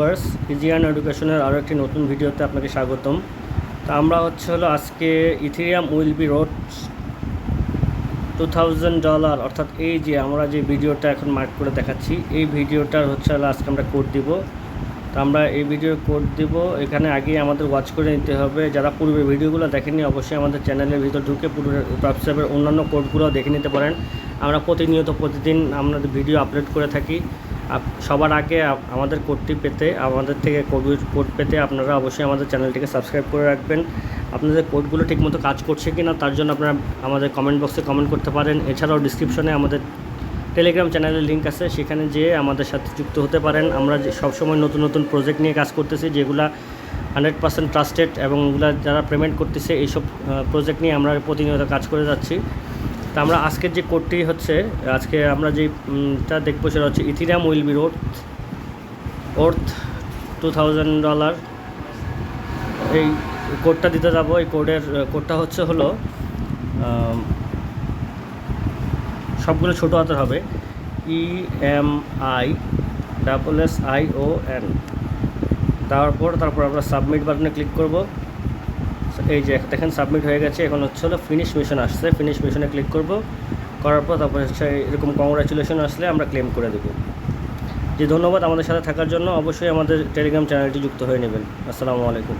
Viewers Aegean এডুকেশনের আরও একটি নতুন ভিডিওতে আপনাকে স্বাগতম। তো আমরা হচ্ছে হলো আজকে Ethereum will be road two thousand dollar অর্থাৎ এই যে আমরা যে ভিডিওটা এখন মার্ক করে দেখাচ্ছি, এই ভিডিওটার হচ্ছে হলো আজকে আমরা কোড দিব। তো আমরা এই ভিডিওর কোড দিব। এখানে আগে আমাদের ওয়াচ করে নিতে হবে। যারা পূর্বে ভিডিওগুলো দেখেননি, অবশ্যই আমাদের চ্যানেলের ভিতর ঢুকে পূর্বের হোয়াটসঅ্যাপের অন্যান্য কোডগুলো দেখে নিতে পারেন। আমরা প্রতিনিয়ত প্রতিদিন আমাদের ভিডিও আপলোড করে থাকি। সবার আগে আমাদের কোডটি পেতে, আমাদের থেকে কোভিড কোড পেতে আপনারা অবশ্যই আমাদের চ্যানেলটিকে সাবস্ক্রাইব করে রাখবেন। আপনাদের কোডগুলো ঠিকমতো কাজ করছে কি না তার জন্য আপনারা আমাদের কমেন্ট বক্সে কমেন্ট করতে পারেন। এছাড়াও ডিসক্রিপশনে আমাদের টেলিগ্রাম চ্যানেলের লিঙ্ক আছে। সেখানে যেয়ে আমাদের সাথে যুক্ত হতে পারেন। আমরা সবসময় নতুন নতুন প্রজেক্ট নিয়ে কাজ করতেছি, যেগুলা হান্ড্রেড পার্সেন্ট ট্রাস্টেড এবং ওগুলা যারা পেমেন্ট করতেছে, এইসব প্রজেক্ট নিয়ে আমরা প্রতিনিয়ত কাজ করে যাচ্ছি। তা আমরা আজকের যে কোডটি হচ্ছে, আজকে আমরা যেটা দেখব সেটা হচ্ছে Ethereum will be road worth two thousand dollar এই কোডটা দিতে যাব। এই কোডের কোডটা হচ্ছে হলো সবগুলো ছোটো হাতের হবে। E M I double S I O N তারপর তারপর আমরা সাবমিট বাটনে ক্লিক করব। এই যে দেখেন সাবমিট হয়ে গেছে। এখন হচ্ছে হলো ফিনিশ মিশন আসছে। ফিনিশ মিশনে ক্লিক করব। করার পর তারপর হচ্ছে এরকম কংগ্রাচুলেশন আসলে আমরা ক্লেম করে দেবো। যে ধন্যবাদ আমাদের সাথে থাকার জন্য। অবশ্যই আমাদের টেলিগ্রাম চ্যানেলটি যুক্ত হয়ে নেবেন। আসসালামু আলাইকুম।